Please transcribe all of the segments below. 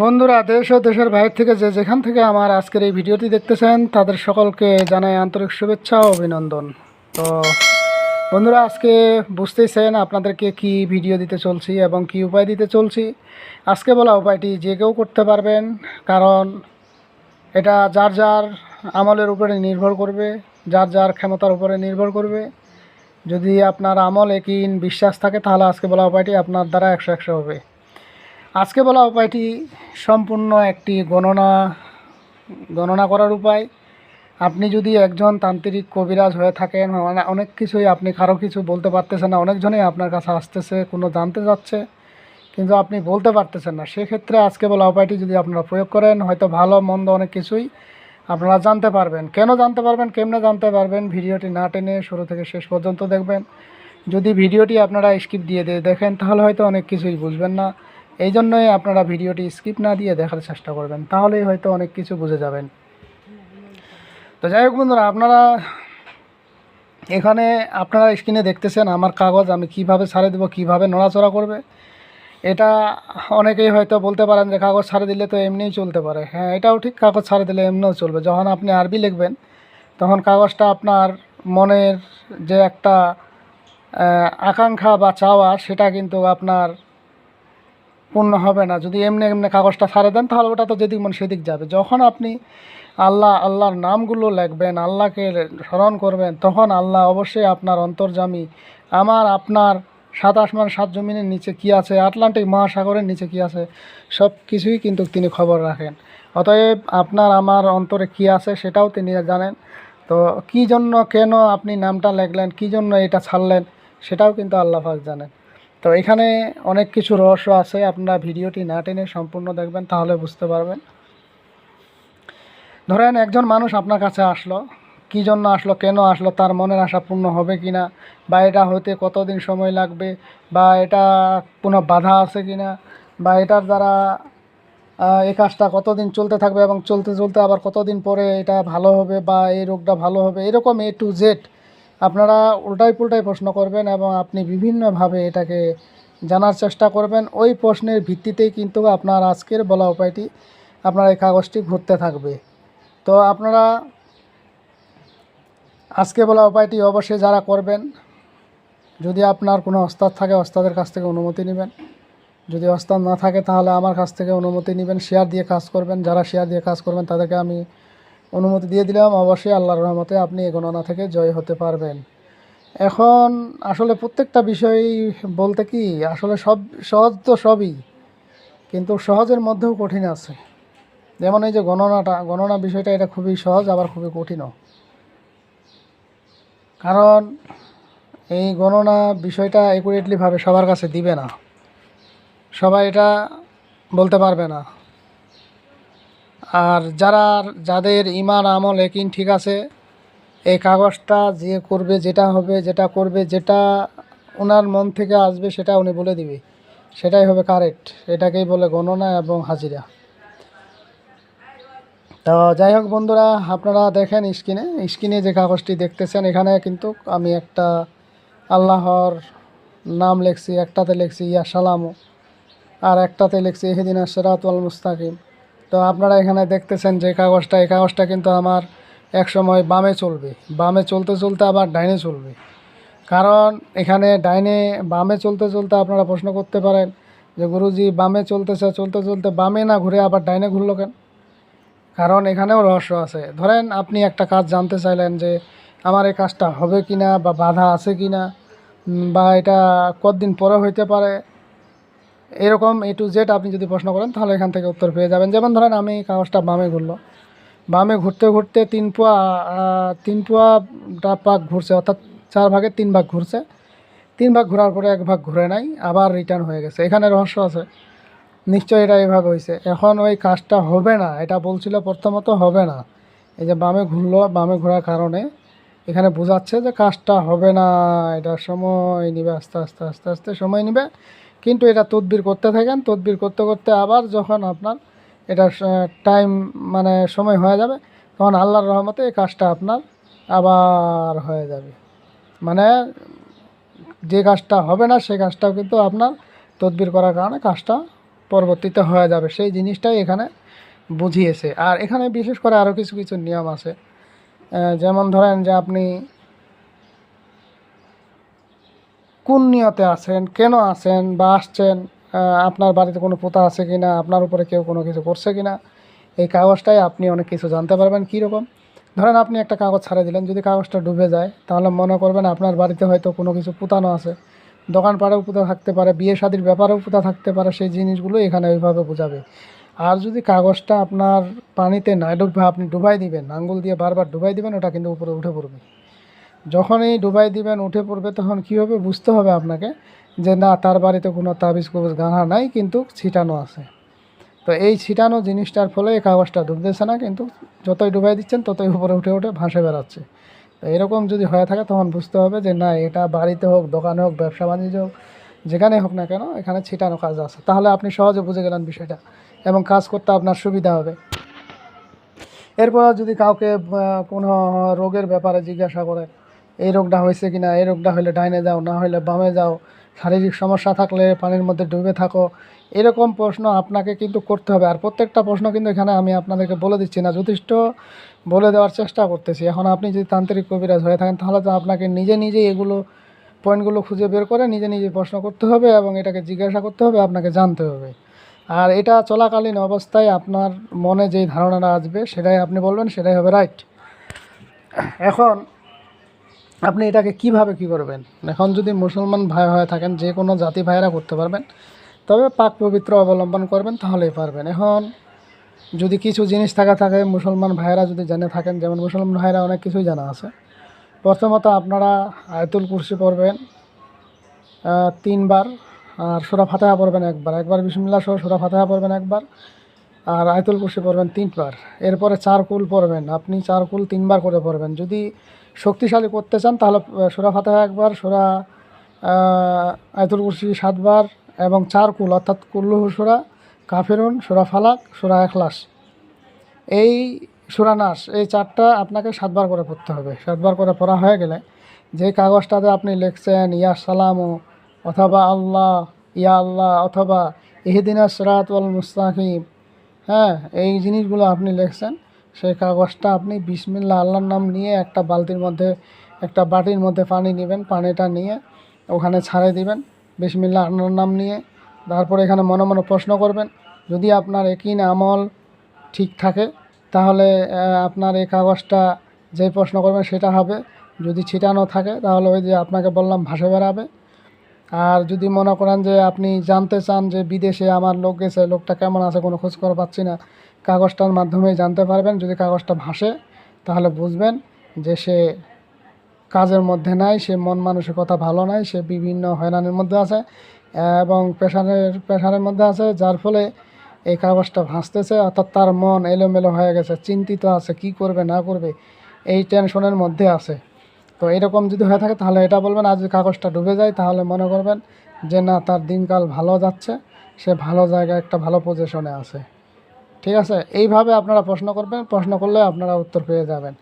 বন্ধুরা, দেশ ও দেশের বাইরে থেকে যে যেখান থেকে আমার আজকের এই ভিডিওটি দেখতেছেন, তাদের সকলকে জানাই আন্তরিক শুভেচ্ছা ও অভিনন্দন। তো বন্ধুরা, আজকে বুঝতেইছেন আপনাদেরকে কি ভিডিও দিতে চলছি এবং কি উপায় দিতে চলছি। আজকে বলা উপায়টি যে কেউ করতে পারবেন, কারণ এটা যার যার আমলের উপরে নির্ভর করবে, যার যার ক্ষমতার উপরে নির্ভর করবে। যদি আপনার আমল একিন বিশ্বাস থাকে, তাহলে আজকে বলা উপায়টি আপনার দ্বারা একশো একশো হবে। আজকে বলা উপায়টি সম্পূর্ণ একটি গণনা গণনা করার উপায়। আপনি যদি একজন তান্ত্রিক কবিরাজ হয়ে থাকেন মানে অনেক কিছুই আপনি কারও কিছু বলতে পারতেছেন না, অনেকজনই আপনার কাছে আসতেছে, কোনো জানতে যাচ্ছে কিন্তু আপনি বলতে পারতেছেন না। সেক্ষেত্রে আজকে বলা উপায়টি যদি আপনারা প্রয়োগ করেন, হয়তো ভালো, মন্দ অনেক কিছুই আপনারা জানতে পারবেন। কেন জানতে পারবেন, কেমনে জানতে পারবেন, ভিডিওটি না টেনে শুরু থেকে শেষ পর্যন্ত দেখবেন। যদি ভিডিওটি আপনারা স্কিপ দিয়ে দিয়ে দেখেন, তাহলে হয়তো অনেক কিছুই বুঝবেন না। এই জন্যই আপনারা ভিডিওটি স্কিপ না দিয়ে দেখার চেষ্টা করবেন, তাহলেই হয়তো অনেক কিছু বুঝে যাবেন। তো যাই হোক বন্ধুরা, আপনারা এখানে আপনারা স্ক্রিনে দেখতেছেন আমার কাগজ, আমি কীভাবে ছাড়ে দেবো, কীভাবে নড়াচড়া করবে। এটা অনেকেই হয়তো বলতে পারেন যে কাগজ ছাড়ে দিলে তো এমনিই চলতে পারে। হ্যাঁ এটাও ঠিক, কাগজ ছাড়ে দিলে এমনিও চলবে। যখন আপনি আরবি লিখবেন, তখন কাগজটা আপনার মনের যে একটা আকাঙ্ক্ষা বা চাওয়া, সেটা কিন্তু আপনার পূর্ণ হবে না। যদি এমনি এমনি কাগজটা ছাড়ে দেন, তাহলে ওটা তো যেদিক মন সেদিক যাবে। যখন আপনি আল্লাহ, আল্লাহর নামগুলো লেখবেন, আল্লাহকে স্মরণ করবেন, তখন আল্লাহ অবশ্যই আপনার অন্তর্জামী আমার, আপনার সাত আসমান, সাত জমিনের নিচে কি আছে? আটলান্টিক মহাসাগরের নিচে কি আছে? সব কিছুই কিন্তু তিনি খবর রাখেন। অতএব আপনার, আমার অন্তরে কি আছে সেটাও তিনি জানেন। তো কি জন্য, কেন আপনি নামটা লেখলেন? কি জন্য এটা ছাড়লেন? সেটাও কিন্তু আল্লাহ পাক জানেন। তো এখানে অনেক কিছু রহস্য আছে, আপনারা ভিডিওটি না টেনে সম্পূর্ণ দেখবেন, তাহলে বুঝতে পারবেন। ধরেন একজন মানুষ আপনার কাছে আসলো, কী জন্য আসলো, কেন আসলো, তার মনের আশা পূর্ণ হবে কি না বা এটা হতে কতদিন সময় লাগবে, বা এটা কোনো বাধা আছে কি না বা এটার দ্বারা এই কাজটা কতদিন চলতে থাকবে এবং চলতে চলতে আবার কতদিন পরে এটা ভালো হবে, বা এই রোগটা ভালো হবে, এরকম এ টু জেড আপনারা উল্টাই পুল্টাই প্রশ্ন করবেন এবং আপনি বিভিন্নভাবে এটাকে জানার চেষ্টা করবেন। ওই প্রশ্নের ভিত্তিতেই কিন্তু আপনার আজকের বলা উপায়টি আপনার এই কাগজটি ঘুরতে থাকবে। তো আপনারা আজকে বলা উপায়টি অবশ্যই যারা করবেন, যদি আপনার কোনো ওস্তাদ থাকে, ওস্তাদের কাছ থেকে অনুমতি নেবেন। যদি ওস্তাদ না থাকে, তাহলে আমার কাছ থেকে অনুমতি নেবেন, শেয়ার দিয়ে কাজ করবেন। যারা শেয়ার দিয়ে কাজ করবেন, তাদেরকে আমি অনুমতি দিয়ে দিলাম, অবশ্যই আল্লাহর রহমতে আপনি এই গণনা থেকে জয় হতে পারবেন। এখন আসলে প্রত্যেকটা বিষয় বলতে কি, আসলে সব, সহজ তো সবই, কিন্তু সহজের মধ্যেও কঠিন আছে। যেমন এই যে গণনাটা, গণনা বিষয়টা এটা খুবই সহজ, আবার খুবই কঠিনও। কারণ এই গণনা বিষয়টা অ্যাকুরেটলিভাবে সবার কাছে দিবে না। সবাই এটা বলতে পারবে না। আর যারা যাদের ইমান আমল একিন ঠিক আছে, এই কাগজটা যে করবে, যেটা হবে, যেটা করবে, যেটা ওনার মন থেকে আসবে, সেটা উনি বলে দিবে। সেটাই হবে কারেক্ট এটাকেই বলে গণনা এবং হাজিরা। তো যাই হোক বন্ধুরা, আপনারা দেখেন স্ক্রিনে। স্ক্রিনে যে কাগজটি দেখতেছেন, এখানে কিন্তু আমি একটা আল্লাহর নাম লিখছি, একটাতে লিখছি, ইয়া সালামু আর একটাতে লিখছি, এহেদিন সেরাতুল মুস্তাকিম তো আপনারা এখানে দেখতেছেন যে কাগজটা, এই কাগজটা কিন্তু আমার এক সময় বামে চলবে। বামে চলতে চলতে আবার ডাইনে চলবে। কারণ এখানে ডাইনে, বামে চলতে চলতে আপনারা প্রশ্ন করতে পারেন যে, গুরুজি, বামে চলতেছে, চলতে চলতে বামে না ঘুরে আবার ডাইনে ঘুরলো কেন? কারণ এখানেও রহস্য আছে। ধরেন আপনি একটা কাজ জানতে চাইলেন যে, আমার এই কাজটা হবে কি না বা বাধা আছে কি না বা এটা কতদিন পরে হইতে পারে? এরকম এ টু জেড আপনি যদি প্রশ্ন করেন, তাহলে এখান থেকে উত্তর পেয়ে যাবেন। যেমন ধরেন আমি কাগজটা বামে ঘুরলো। বামে ঘুরতে ঘুরতে তিন পোয়া তিন পোয়াটা পাক ঘুরছে, অর্থাৎ চার ভাগে তিন ভাগ ঘুরছে। তিন ভাগ ঘোরার পরে এক ভাগ ঘুরে নাই, আবার রিটার্ন হয়ে গেছে। এখানে রহস্য আছে। নিশ্চয়ই এটা এভাবে হয়েছে। এখন ওই কাজটা হবে না, এটা বলছিল প্রথমত হবে না। এই যে বামে ঘুরলো, বামে ঘোরার কারণে এখানে বোঝাচ্ছে যে কাজটা হবে না। এটা সময় নিবে, আস্তে আস্তে আস্তে আস্তে সময় নিবে। কিন্তু এটা তদবির করতে থাকেন। তদবির করতে করতে আবার যখন আপনার এটা টাইম মানে সময় হয়ে যাবে, তখন আল্লাহর রহমতে এই কাজটা আপনার আবার হয়ে যাবে। মানে যে কাজটা হবে না, সেই কাজটাও কিন্তু আপনার তদবির করার কারণে কাজটা পরবর্তীতে হয়ে যাবে। সেই জিনিসটাই এখানে বুঝিয়েছে। আর এখানে বিশেষ করে আরও কিছু কিছু নিয়ম আছে। যেমন ধরেন যে আপনি কোন নিয়তে আছেন, কেন আছেন বা আসছেন আপনার বাড়িতে কোনো পোতা আছে কি না আপনার উপরে কেউ কোনো কিছু করছে কি না এই কাগজটাই আপনি অনেক কিছু জানতে পারবেন কীরকম। ধরেন আপনি একটা কাগজ ছাড়ে দিলেন, যদি কাগজটা ডুবে যায়, তাহলে মনে করবেন আপনার বাড়িতে হয়তো কোনো কিছু পুতানো আছে। দোকানপাড়েও পুঁতা থাকতে পারে, বিয়ে শাদির ব্যাপারেও পুঁতা থাকতে পারে, সেই জিনিসগুলো এখানে ওইভাবে বোঝাবে। আর যদি কাগজটা আপনার পানিতে না ডুববে আপনি ডুবাই দিবেন, আঙ্গুল দিয়ে বারবার ডুবাই দিবেন, ওটা কিন্তু উপরে উঠে পড়বে। যখনই ডুবাই দিবেন, উঠে পড়বে, তখন কী হবে? বুঝতে হবে আপনাকে যে না, তার বাড়িতে কোনো তাবিজ কবিজ গাঁথা নাই, কিন্তু ছিটানো আছে। তো এই ছিটানো জিনিসটার ফলে এই কাগজটা ডুবতেছে না, কিন্তু যতই ডুবাই দিচ্ছেন, ততই উপরে উঠে উঠে ভাসে বেড়াচ্ছে। তো এরকম যদি হয়ে থাকে, তখন বুঝতে হবে যে না, এটা বাড়িতে হোক, দোকানে হোক, ব্যবসা বাণিজ্য হোক যেখানে হোক না কেন, এখানে ছিটানো কাজ আছে। তাহলে আপনি সহজে বুঝে গেলেন বিষয়টা, এবং কাজ করতে আপনার সুবিধা হবে। এরপর যদি কাউকে কোনো রোগের ব্যাপারে জিজ্ঞাসা করে এই রোগটা হয়েছে কি না এই রোগটা হলে ডাইনে যাও, না হলে বামে যাও, শারীরিক সমস্যা থাকলে পানির মধ্যে ডুবে থাকো, এরকম প্রশ্ন আপনাকে কিন্তু করতে হবে। আর প্রত্যেকটা প্রশ্ন কিন্তু এখানে আমি আপনাদেরকে বলে দিচ্ছি না, যথেষ্ট বলে দেওয়ার চেষ্টা করতেছি। এখন আপনি যদি তান্ত্রিক কবিরাজ হয়ে থাকেন, তাহলে তো আপনাকে নিজে নিজেই এগুলো পয়েন্টগুলো খুঁজে বের করে নিজে নিজে প্রশ্ন করতে হবে এবং এটাকে জিজ্ঞাসা করতে হবে, আপনাকে জানতে হবে। আর এটা চলাকালীন অবস্থায় আপনার মনে যেই ধারণাটা আসবে, সেটাই আপনি বলবেন, সেটাই হবে রাইট। এখন আপনি এটাকে কীভাবে কি করবেন? এখন যদি মুসলমান ভাই হয়ে থাকেন, যে কোনো জাতি ভাইয়েরা করতে পারবেন। তবে পাক পবিত্র অবলম্বন করবেন, তাহলেই পারবেন। এখন যদি কিছু জিনিস থাকা থাকে, মুসলমান ভাইয়েরা যদি জেনে থাকেন, যেমন মুসলমান ভাইরা অনেক কিছুই জানা আছে। প্রথমত আপনারা আয়তুল কুরসি পড়বেন তিনবার, আর সুরা ফাতেহা পড়বেন একবার। একবার বিসমিল্লা সহ সুরা ফাতেহা পড়বেন একবার, আর আয়তুল কুরসি পড়বেন তিনবার। এরপরে চার কুল পড়বেন। আপনি চার কুল তিনবার করে পড়বেন। যদি শক্তিশালী করতে চান, তাহলে সুরা ফাতেহা একবার, সুরা আয়তুল কুরসি সাতবার এবং চার কুল, অর্থাৎ কুল্লুহু সুরা, কাফেরুন, সুরা ফালাক, সুরা এখলাস। এই সুরা নাস, এই চারটা আপনাকে সাতবার করে পড়তে হবে। সাতবার করে পড়া হয়ে গেলে যে কাগজটাতে আপনি লিখছেন, ইয়া সালামু, অথবা আল্লাহ, ইয়া আল্লাহ, অথবা ইহিদিনা সিরাত মুস্তাকিম হ্যাঁ এই জিনিসগুলো আপনি লিখছেন সেই কাগজটা আপনি বিসমিল্লা আল্লাহর নাম নিয়ে একটা বালতির মধ্যে, একটা বাটির মধ্যে পানি নেবেন, পানিটা নিয়ে ওখানে ছাড়ে দিবেন বিসমিল্লা আল্লাহর নাম নিয়ে। তারপরে এখানে মনে মনে প্রশ্ন করবেন, যদি আপনার একিন আমল ঠিক থাকে, তাহলে আপনার এই কাগজটা যে প্রশ্ন করবেন সেটা হবে। যদি ছিটানো থাকে, তাহলে ওই যে আপনাকে বললাম ভাসে বেড়াবে আর যদি মনে করেন যে আপনি জানতে চান যে বিদেশে আমার লোক গেছে, লোকটা কেমন আছে কোনো খোঁজ খবর পাচ্ছি না কাগজটার মাধ্যমেই জানতে পারবেন, যদি কাগজটা ভাসে, তাহলে বুঝবেন যে সে কাজের মধ্যে নাই, সে মন মানসিকতা ভালো নাই, সে বিভিন্ন হয়রানির মধ্যে আছে এবং পেশারের পেশারের মধ্যে আছে, যার ফলে এই কাগজটা ভাসতেছে, অর্থাৎ তার মন এলোমেলো হয়ে গেছে, চিন্তিত আছে, কি করবে, না করবে, এই টেনশনের মধ্যে আছে। তো এরকম যদি হয়ে থাকে, তাহলে এটা বলবেন আর যদি কাগজটা ডুবে যায়, তাহলে মনে করবেন যে, না, তার দিনকাল ভালো যাচ্ছে, সে ভালো জায়গায় একটা ভালো পজিশনে আছে। ঠিক আছে? এইভাবে আপনারা প্রশ্ন করবেন, প্রশ্ন করলে আপনারা উত্তর পেয়ে যাবেন।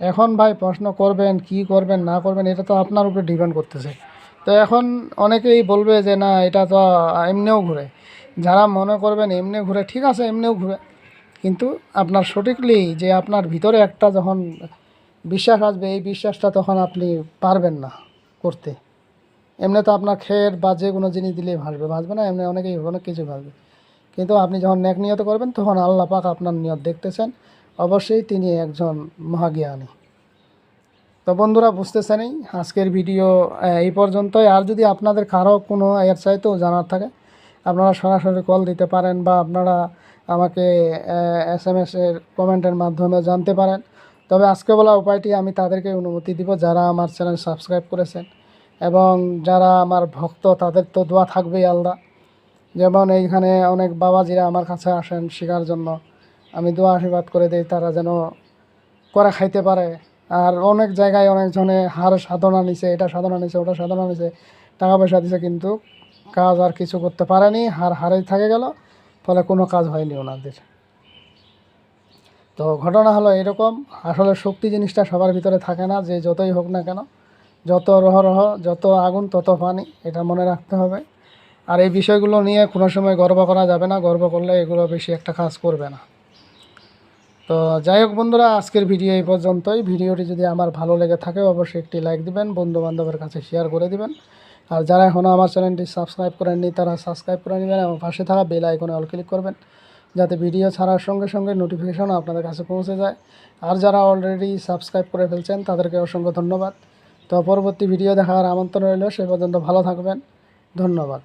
এখন ভাই প্রশ্ন করবেন, কি করবেন, না করবেন, এটা তো আপনার উপরে ডিপেন্ড করতেছে। তো এখন অনেকেই বলবে যে, না, এটা তো এমনিও ঘুরে। যারা মনে করবেন এমনি ঘুরে, ঠিক আছে, এমনিও ঘুরে। কিন্তু আপনার সঠিকলি যে আপনার ভিতরে একটা যখন বিশ্বাস আসবে, এই বিশ্বাসটা তখন আপনি পারবেন না করতে। এমনি তো আপনার খের বা যে কোনো জিনিস দিলেই ভাসবে। ভাসবে না, এমনি অনেকেই, অনেক কিছু ভাসবে। কিন্তু আপনি যখন ন্যাক নিয়ত করবেন, তখন আল্লাহ পাক আপনার নিয়ত দেখতেছেন। অবশ্যই তিনি একজন মহাজ্ঞানী। তো বন্ধুরা, বুঝতেছেনই, আজকের ভিডিও এই পর্যন্তই। আর যদি আপনাদের কারও কোনো এর চাইতেও জানার থাকে, আপনারা সরাসরি কল দিতে পারেন বা আপনারা আমাকে এস এম এস এর কমেন্টের মাধ্যমে জানতে পারেন। তবে আজকে বলা উপায়টি, আমি তাদেরকে অনুমতি দিব, যারা আমার চ্যানেল সাবস্ক্রাইব করেছেন। এবং যারা আমার ভক্ত, তাদের তো দোয়া থাকবেই আলাদা যেমন এইখানে অনেক বাবাজিরা আমার কাছে আসেন শেখার জন্য। আমি দোয়া আশীর্বাদ করে দিই তারা যেন করে খাইতে পারে। আর অনেক জায়গায় অনেকজনে হার সাধনা নিছে, এটা সাধনা নিছে, ওটা সাধনা নিছে, টাকা পয়সা দিছে, কিন্তু কাজ আর কিছু করতে পারেনি, হার হারেই থাকে গেল, ফলে কোনো কাজ হয়নি ওনাদের। তো ঘটনা হলো এরকম, আসলে শক্তি জিনিসটা সবার ভিতরে থাকে না, যে যতই হোক না কেন, যত রহ রহ, যত আগুন, তত পানি, এটা মনে রাখতে হবে। আর এই বিষয়গুলো নিয়ে কোনো সময় গর্ব করা যাবে না, গর্ব করলে এগুলো বেশি একটা কাজ করবে না। তো যাই হোক বন্ধুরা, আজকের ভিডিও এই পর্যন্তই। ভিডিওটি যদি আমার ভালো লেগে থাকে, অবশ্যই একটি লাইক দিবেন বন্ধু বান্ধবের কাছে শেয়ার করে দিবেন। আর যারা এখনও আমার চ্যানেলটি সাবস্ক্রাইব করেননি, তারা সাবস্ক্রাইব করে নেবেন এবং পাশে থাকা বেল আইকনে অল ক্লিক করবেন, যাতে ভিডিও ছাড়ার সঙ্গে সঙ্গে নোটিফিকেশন আপনাদের কাছে পৌঁছে যায়। আর যারা অলরেডি সাবস্ক্রাইব করে ফেলছেন, তাদেরকে অসংখ্য ধন্যবাদ। তো পরবর্তী ভিডিও দেখার আমন্ত্রণ রইল, সে পর্যন্ত ভালো থাকবেন। ধন্যবাদ।